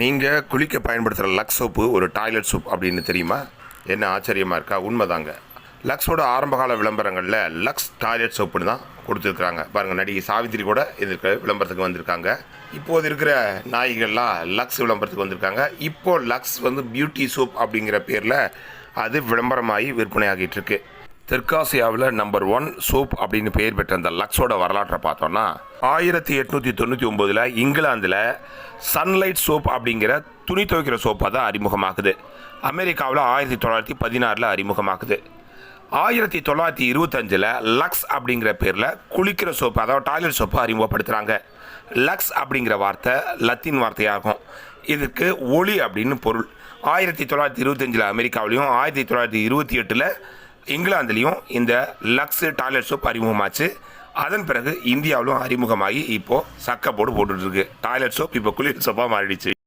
நீங்கள் குளிக்க பயன்படுத்துகிற லக்ஸ் சோப்பு ஒரு டாய்லெட் சோப் அப்படின்னு தெரியுமா? என்ன ஆச்சரியமாக இருக்கா? உண்மைதாங்க. லக்ஸோட ஆரம்பகால விளம்பரங்களில் லக்ஸ் டாய்லெட் சோப்புன்னு தான் கொடுத்துருக்குறாங்க. பாருங்கள் நடிகை சாவித்திரி கூட இதற்கு விளம்பரத்துக்கு வந்திருக்காங்க. இப்போது இருக்கிற நாய்கள்லாம் லக்ஸ் விளம்பரத்துக்கு வந்திருக்காங்க. இப்போது லக்ஸ் வந்து பியூட்டி சோப் அப்படிங்கிற பேரில் அது விளம்பரமாகி விற்பனையாகிட்டு இருக்குது தெற்காசியாவில் நம்பர் ஒன் சோப் அப்படின்னு பெயர் பெற்ற அந்த லக்ஸோட வரலாற்றை பார்த்தோன்னா ஆயிரத்தி எட்நூற்றி தொண்ணூற்றி ஒம்போதில் இங்கிலாந்தில் சன்லைட் சோப் அப்படிங்கிற துணி துவைக்கிற சோப்பாக தான் அறிமுகமாகுது அமெரிக்காவில் ஆயிரத்தி தொள்ளாயிரத்தி பதினாறில் அறிமுகமாகுது ஆயிரத்தி தொள்ளாயிரத்தி இருபத்தஞ்சில் லக்ஸ் அப்படிங்கிற பேரில் குளிக்கிற சோப்பு அதாவது டாய்லெட் சோப்பு அறிமுகப்படுத்துகிறாங்க லக்ஸ் அப்படிங்கிற வார்த்தை லத்தீன் வார்த்தையாகும். இதுக்கு ஒளி அப்படின்னு பொருள். ஆயிரத்தி தொள்ளாயிரத்தி இருபத்தஞ்சில் அமெரிக்காவிலையும் ஆயிரத்தி தொள்ளாயிரத்தி இருபத்தி எட்டில் இங்கிலாந்துலேயும் இந்த லக்ஸ் டாய்லெட் சோப் அறிமுகமாச்சு. அதன் பிறகு இந்தியாவிலும் அறிமுகமாகி இப்போது சக்க போடு போட்டுட்ருக்கு டாய்லெட் சோப் இப்போ குளிர் சோப்பாக மாறிடுச்சு.